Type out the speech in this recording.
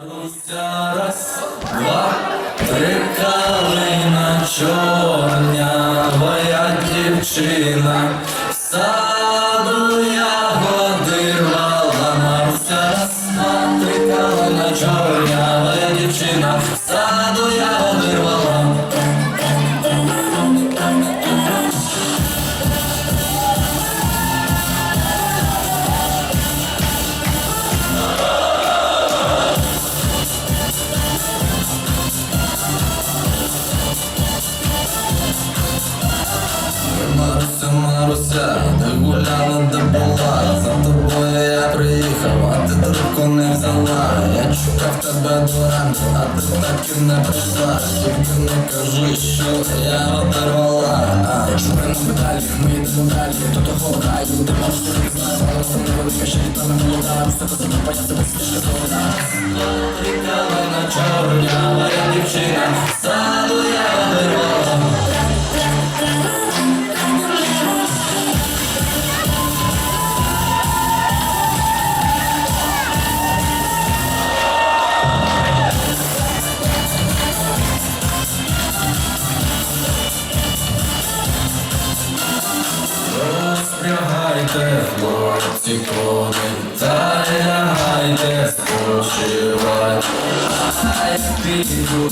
Руся раз, два, три калина чорнявая дівчина, саду ягоди рвала, Маруся раз, два, три калина чорнявая дівчина, саду ягоди Маруся, де гуляла, де була, за тобою я приїхав, а ти трубку не взяла. Я чекав тебе до ранку, а ти так і не прийшла. Тільки не кажи, що я одервала. А чуємо далі, ми йдемо далі, до того краю, де не знає, але це невелика, ще літа не молода, все по себе стежка золота. Трікала на чорнява дівчина, в Вставайте, хлопці, кони, та не лягайте, спочивайте. Хай спішу